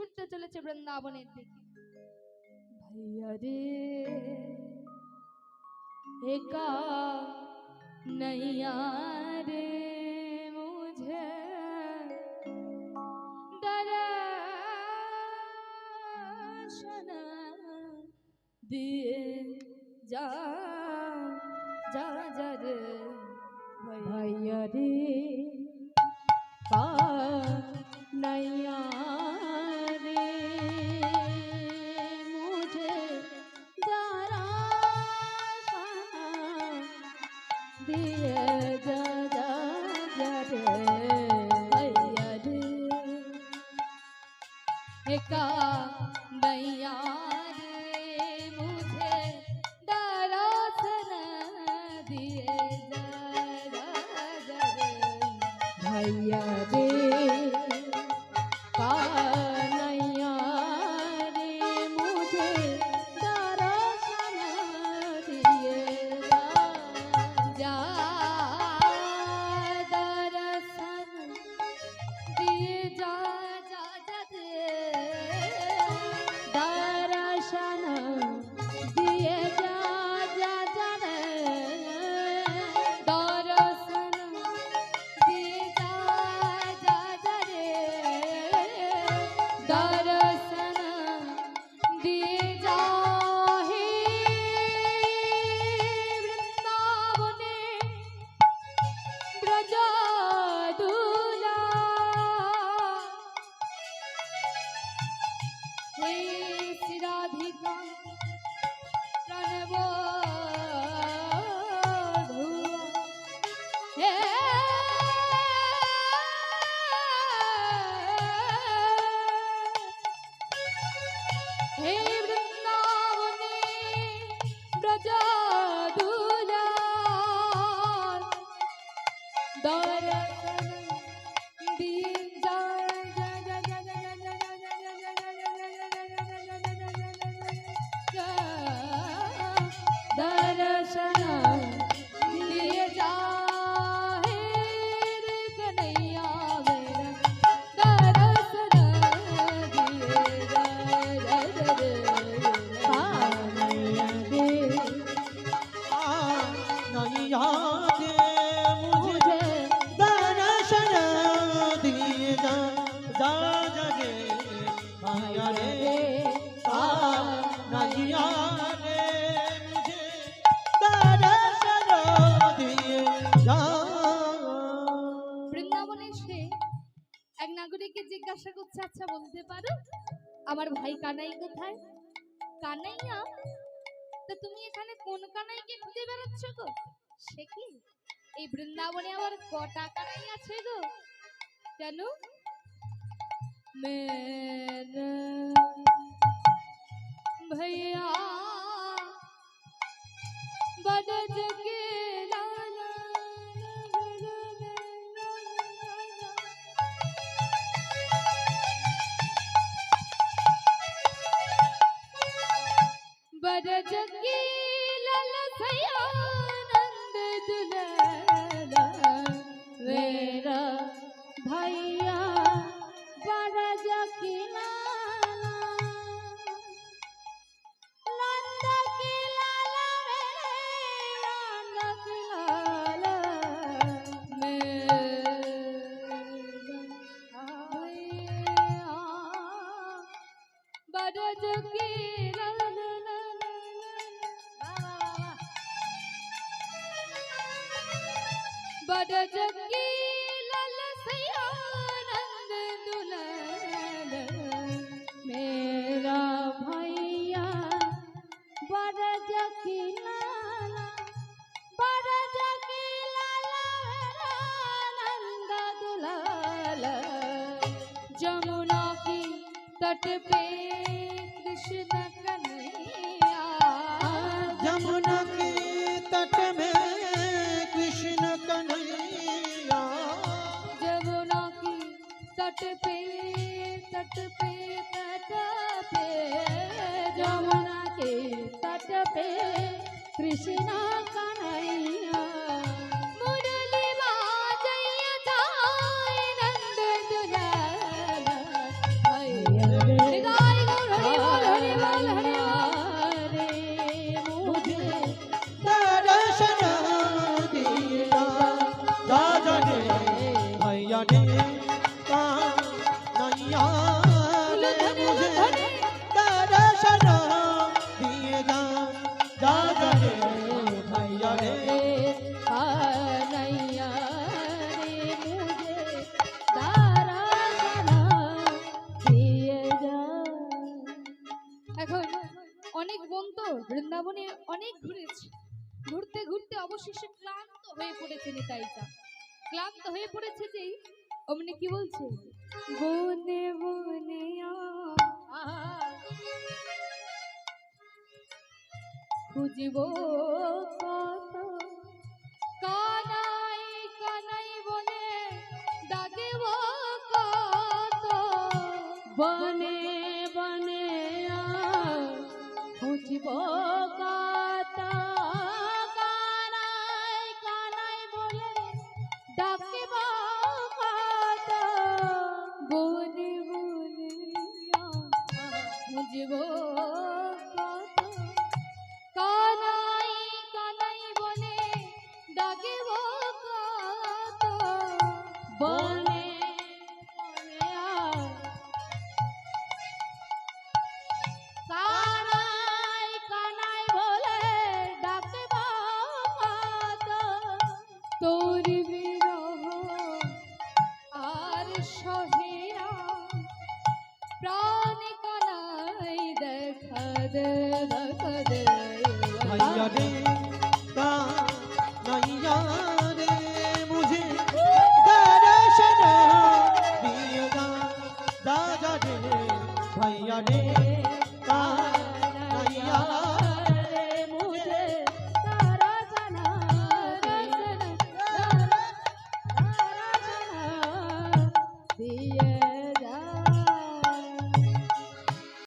ছুটতে চলেছে বৃন্দাবনের দিকে। ভাইয়া রে একা नैया रे मुझे दर्शन যা যা जा जा रे भैया रे का दैया मुझे दर्शन दिए भैया रे नैया रे आ नैया रे मुझे दर्शन दिए जा বৃন্দাবনে এসে এক নাগরিককে জিজ্ঞাসা করছে আচ্ছা বলতে পারো আমার ভাই কানাই কোথায় কানাইয়া তো তুমি এখানে কোন কানাইকে খুঁজে বেড়াচ্ছ গো সে কি এই বৃন্দাবনে আবার কটা কানাই আছে গো কেন মেরে भैया बदज के बदज के लाला सयानंद दुलाला बरज की लाला सयानंद दुलाल। मेरा भैया बरज की लाला बरज की लाला मेरा दुलाल। जमुना की तट पे कृष्ण पे जमुना के तट पे कृष्णा कन्हैया বৃন্দাবনে অনেক ঘুরেছে। ঘুরতে ঘুরতে অবশেষে ক্লান্ত হয়ে পড়েছে নিতাইটা ক্লান্ত হয়ে পড়েছে যে, অমনি কি বলছে? বনে বনে খুঁজব কানাই কানাই বলে ডাকিব বনে বনে খুঁজব Yeah.